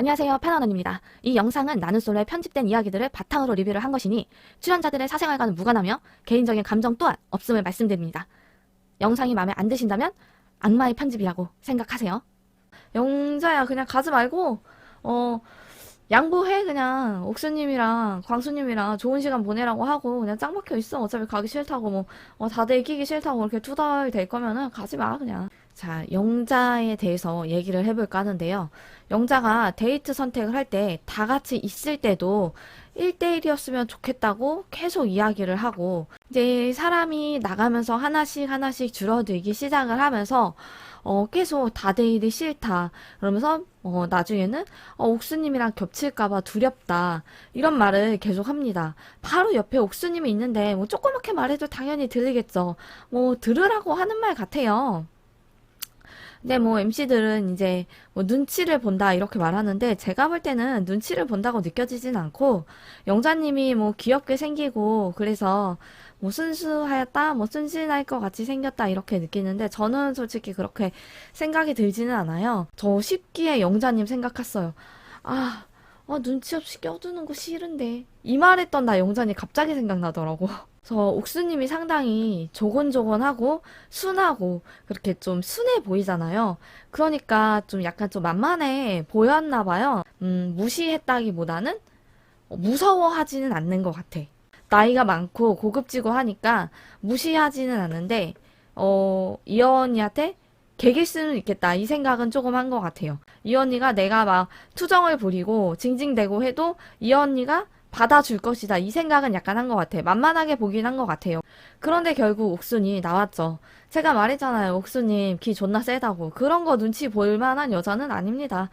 안녕하세요. 페나넌입니다. 이 영상은 나는 솔로의 편집된 이야기들을 바탕으로 리뷰를 한 것이니 출연자들의 사생활과는 무관하며 개인적인 감정 또한 없음을 말씀드립니다. 영상이 마음에 안 드신다면 악마의 편집이라고 생각하세요. 영자야 그냥 가지 말고 어 양보해 그냥 옥수님이랑 광수님이랑 좋은 시간 보내라고 하고 그냥 짱 박혀 있어 어차피 가기 싫다고 뭐 어, 다들 끼기 싫다고 그렇게 투덜 될 거면은 가지 마 그냥 자 영자에 대해서 얘기를 해볼까 하는데요 영자가 데이트 선택을 할 때 다 같이 있을 때도 1대1이었으면 좋겠다고 계속 이야기를 하고 이제 사람이 나가면서 하나씩 하나씩 줄어들기 시작을 하면서 어, 계속 다데일이 싫다. 그러면서 어, 나중에는 어, 옥수님이랑 겹칠까봐 두렵다. 이런 말을 계속 합니다. 바로 옆에 옥수님이 있는데 뭐 조그맣게 말해도 당연히 들리겠죠. 뭐 들으라고 하는 말 같아요. 근데 뭐 MC들은 이제 뭐 눈치를 본다 이렇게 말하는데 제가 볼 때는 눈치를 본다고 느껴지진 않고 영자님이 뭐 귀엽게 생기고 그래서 뭐 순수하였다 뭐 순진할 것 같이 생겼다 이렇게 느끼는데 저는 솔직히 그렇게 생각이 들지는 않아요. 저 쉽기에 영자님 생각했어요. 아, 아 눈치 없이 껴두는 거 싫은데 이 말했던 나 영자님 갑자기 생각나더라고. 저 옥수님이 상당히 조곤조곤하고 순하고 그렇게 좀 순해 보이잖아요. 그러니까 좀 약간 좀 만만해 보였나 봐요. 음, 무시했다기보다는 무서워하지는 않는 것 같아. 나이가 많고 고급지고 하니까 무시하지는 않는데, 어, 이 언니한테 개길 수는 있겠다. 이 생각은 조금 한 것 같아요. 이 언니가 내가 막 투정을 부리고 징징대고 해도 이 언니가 받아줄 것이다. 이 생각은 약간 한 것 같아. 만만하게 보긴 한 것 같아요. 그런데 결국 옥순이 나왔죠. 제가 말했잖아요. 옥수님 기 존나 세다고. 그런 거 눈치 볼 만한 여자는 아닙니다.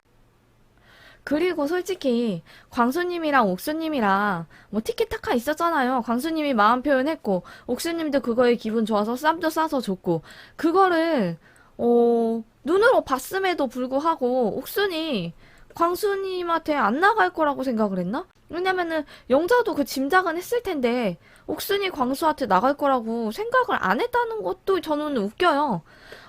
그리고 솔직히 광수님이랑 옥수님이랑 뭐 티키타카 있었잖아요. 광수님이 마음 표현했고 옥수님도 그거에 기분 좋아서 쌈도 싸서 줬고 그거를 어 눈으로 봤음에도 불구하고 옥순이 광수님한테 안 나갈 거라고 생각을 했나? 왜냐면은 영자도 그 짐작은 했을 텐데 옥순이 광수한테 나갈 거라고 생각을 안 했다는 것도 저는 웃겨요.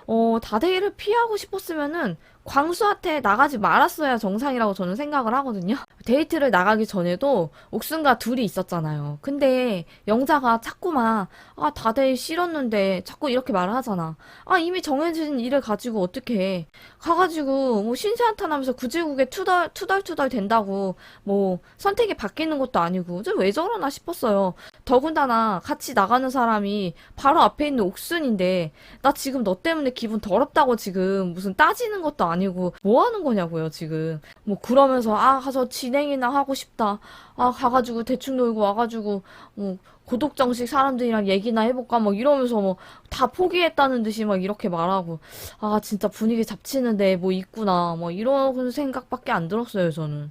어, 다대일을 피하고 싶었으면은 광수한테 나가지 말았어야 정상이라고 저는 생각을 하거든요. 데이트를 나가기 전에도 옥순과 둘이 있었잖아요. 근데 영자가 자꾸만 아 다대일 싫었는데 자꾸 이렇게 말을 하잖아. 아 이미 정해진 일을 가지고 어떻게 해. 가가지고 뭐 신세한탄하면서 구질구게 투덜 투덜투덜 된다고 뭐 선택이 바뀌는 것도 아니고 저왜 저러나 싶었어요. 더군다나 같이 나가는 사람이 바로 앞에 있는 옥순인데 나 지금 너 때문에 기분 더럽다고 지금 무슨 따지는 것도 아니고 뭐 하는 거냐고요 지금. 뭐 그러면서 아 가서 진행이나 하고 싶다. 아 가가지고 대충 놀고 와가지고 뭐 고독정식 사람들이랑 얘기나 해볼까? 막 이러면서 뭐 다 포기했다는 듯이 막 이렇게 말하고. 아 진짜 분위기 잡치는데 뭐 있구나. 뭐 이런 생각밖에 안 들었어요 저는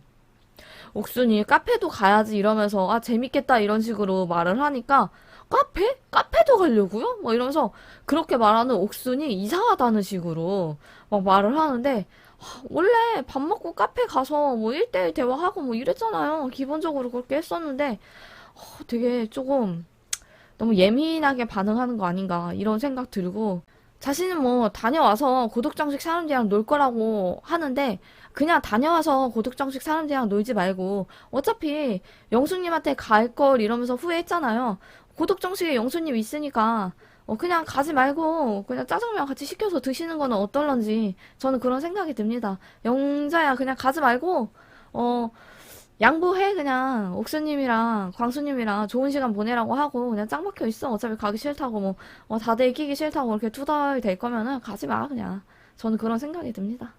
옥순이 카페도 가야지 이러면서 아 재밌겠다 이런 식으로 말을 하니까 카페? 카페도 가려고요? 뭐 이러면서 그렇게 말하는 옥순이 이상하다는 식으로 막 말을 하는데 하, 원래 밥 먹고 카페 가서 뭐 1대1 대화하고 뭐 이랬잖아요. 기본적으로 그렇게 했었는데 어, 되게 조금 너무 예민하게 반응하는 거 아닌가 이런 생각 들고 자신은 뭐 다녀와서 고독정식 사람들이랑 놀 거라고 하는데 그냥 다녀와서 고독정식 사람들이랑 놀지 말고 어차피 영수님한테 갈 걸 이러면서 후회했잖아요. 고독정식에 영수님 있으니까 어, 그냥 가지 말고 그냥 짜장면 같이 시켜서 드시는 거는 어떨런지 저는 그런 생각이 듭니다. 영자야 그냥 가지 말고 어 양보해 그냥. 옥수님이랑 광수님이랑 좋은 시간 보내라고 하고 그냥 짱 박혀 있어. 어차피 가기 싫다고 뭐 어, 다들 끼기 싫다고 그렇게 투덜 될 거면은 가지 마 그냥. 저는 그런 생각이 듭니다.